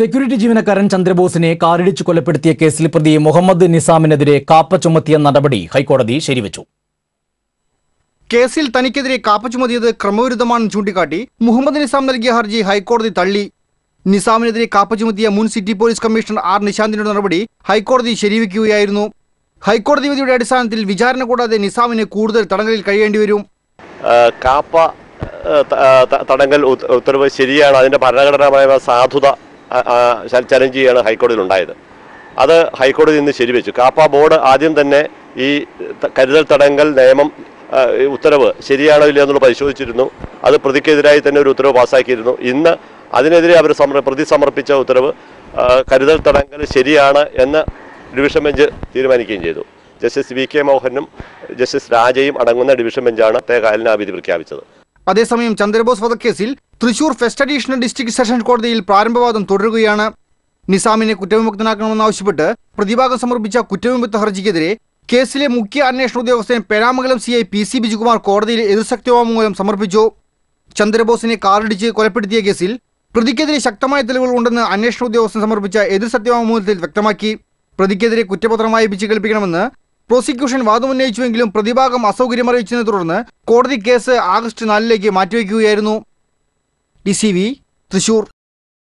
Security ജീവനക്കാരൻ ചന്ദ്രബോസിനെ കാറിടിച്ചു കൊലപ്പെടുത്തിയ കേസിൽ പ്രതി മുഹമ്മദ് നിസാമിനെതിരെ കാപ്പ ചുമത്തിയ നടപടി ഹൈക്കോടതി ശരിവച്ചു. കേസിൽ തനിക്കെതിരെ കാപ്പ ചുമത്തിയത് ക്രമവിരുദ്ധമാണെന്ന് ചൂണ്ടിക്കാട്ടി മുഹമ്മദ് നിസാം നൽകിയ ഹർജി ഹൈക്കോടതി തള്ളി. നിസാമിനെതിരെ കാപ്പ ചുമത്തിയ മുൻ സിറ്റി പോലീസ് കമ്മീഷണർ ആർ നിശാന്തിന്റെ നടപടി ഹൈക്കോടതി ശരിവെക്കുകയായിരുന്നു. ഹൈക്കോടതി വിധിയുടെ അടിസ്ഥാനത്തിൽ വിചാരണ കൂടാതെ നിസാമിന് കൂടുതൽ തടങ്കലിൽ കഴിയേണ്ടി വരും. കാപ്പ തടങ്കൽ ഉത്തരവ് ശരിയാണ്. അതിന്റെ ഭരണഘടനാപരമായ സാധുത ചലഞ്ച് ചെയ്യാണ് ഹൈക്കോടതിയിൽ ഉണ്ടായത് അത് ഹൈക്കോടതി ഇന്ന് ശരിവെച്ചു. കാപ്പ ബോർഡ് ആദ്യം തന്നെ ഈ കരുതൽ തടങ്കൽ നിയമം ഉത്തരവ് ശരിയാണോ ഇല്ലയോ എന്നുള്ളത് പരിശോധിച്ചിരുന്നു. അത് പ്രതിക്കെതിരായി തന്നെ ഒരു ഉത്തരവ് പാസ്സാക്കിയിരുന്നു. ഇന്ന് അതിനെതിരെ അവർ പ്രതി സമർപ്പിച്ച ഉത്തരവ് കരുതൽ തടങ്കൽ ശരിയാണ് എന്ന് ഡിവിഷൻ ബെഞ്ച് തീരുമാനിക്കുകയും ചെയ്തു. ജസ്റ്റിസ് വി കെ മോഹനും ജസ്റ്റിസ് രാജയും അടങ്ങുന്ന ഡിവിഷൻ ബെഞ്ചാണ് തേകാലിന് ആ പ്രഖ്യാപിച്ചത്. അതേസമയം ചന്ദ്രബോസ് വധക്കേസിൽ Thrissur first additional district sessions കോടതിയിൽ പ്രാരംഭവാദം തുടരുകയാണ്. നിസാമിനെ കുറ്റവിമുക്തനാക്കണമെന്നാവശ്യപ്പെട്ട് പ്രതിഭാഗം സമർപ്പിച്ച കുറ്റവിമുക്ത ഹർജിക്കെതിരെ കേസിലെ മുഖ്യ അന്വേഷണ ഉദ്യോഗസ്ഥൻ Peramangalam C I P C Bijukumar കോടതിയിൽ എതിർസക്തിവാങ്മൂലം സമർപ്പിച്ചു. ചന്ദ്രബോസിനെ കാറിടിച്ച് കൊലപ്പെടുത്തിയ കേസിൽ പ്രതിക്കെതിരെ ശക്തമായ തെളിവുകൾ ഉണ്ടെന്ന് അന്വേഷണ ഉദ്യോഗസ്ഥൻ സമർപ്പിച്ച എതിർ സത്യവാങ്മൂലത്തിൽ വ്യക്തമാക്കി. പ്രതിക്കെതിരെ കുറ്റപത്രം വായിപ്പിച്ച് കേൾപ്പിക്കണമെന്ന് പ്രോസിക്യൂഷൻ വാദമുന്നയിച്ചുവെങ്കിലും പ്രതിഭാഗം അസൗകര്യമറിയിച്ചതിനെ തുടർന്ന് കോടതി കേസ് ആഗസ്റ്റ് നാലിലേക്ക് മാറ്റിവെക്കുകയായിരുന്നു. ഡി തൃശൂർ.